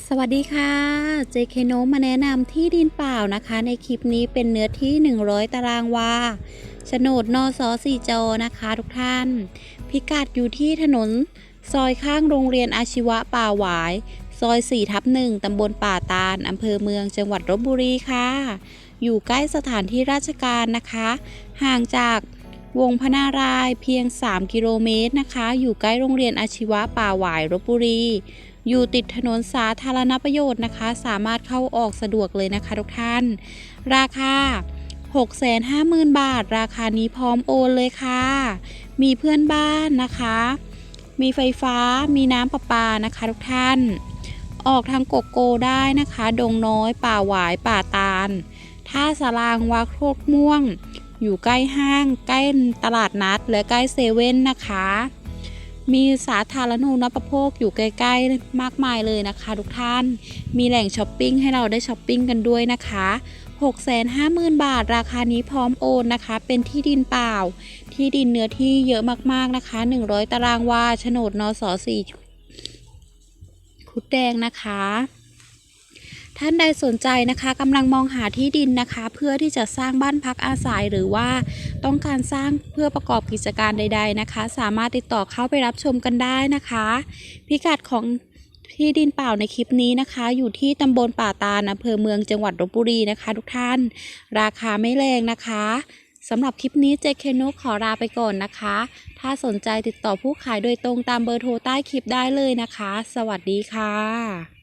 สวัสดีค่ะเจเคโนมาแนะนำที่ดินเปล่านะคะ ในคลิปนี้เป็นเนื้อที่ 100 ตารางวาโฉนดนอสอสีจอนะคะทุกท่าน พิกัดอยู่ที่ถนน ซอยข้างโรงเรียนอาชีวะป่าหวาย ซอย4ทับหนึ่งตำบลป่าตาลอำเภอเมืองจังหวัดลบบุรีค่ะ อยู่ใกล้สถานที่ราชการนะคะ ห่างจากวงพนารายเพียง 3 กิโลเมตรนะคะ อยู่ใกล้โรงเรียนอาชีวะป่าหวายลบบุรี อยู่ติดถนนสาธารณประโยชน์นะคะ สามารถเข้าออกสะดวกเลยนะคะทุกท่าน ราคา 650,000 บาท ราคานี้พร้อมโอนเลยค่ะ มีเพื่อนบ้านนะคะ มีไฟฟ้า มีน้ำประปานะคะทุกท่าน ออกทางโกโก้ได้นะคะ ดงน้อย ป่าหวาย ป่าตาล ท่าสารางวักโคกม่วง อยู่ใกล้ห้าง ใกล้ตลาดนัด และใกล้เซเว่นนะคะ มีสาธารณูปโภคอยู่ใกล้ๆ มากมายเลยนะคะ ทุกท่าน มีแหล่งช้อปปิ้งให้เราได้ช้อปปิ้งกันด้วยนะคะ650,000 บาท ราคานี้พร้อมโอนนะคะ เป็นที่ดินเปล่า ที่ดินเนื้อที่เยอะมากๆนะคะ 100 ตารางวาโฉนดนสสีคุดแดงนะคะ ท่านใดสนใจนะคะกำลังมองหาที่ดินนะคะ เพื่อที่จะสร้างบ้านพักอาศัยหรือว่าต้องการสร้างเพื่อประกอบกิจการใด ๆนะคะ สามารถติดต่อเข้าไปรับชมกันได้นะคะ พิกัดของที่ดินเปล่าในคลิปนี้นะคะ อยู่ที่ตำบลป่าตาลอำเภอเมืองจังหวัดลบบุรีนะคะ ทุกท่าน ราคาไม่แรงนะคะสำหรับคลิปนี้เจเคโนขอลาไปก่อนนะคะ ถ้าสนใจติดต่อผู้ขายโดยตรงตามเบอร์โทรใต้คลิปได้เลยนะคะ สวัสดีค่ะ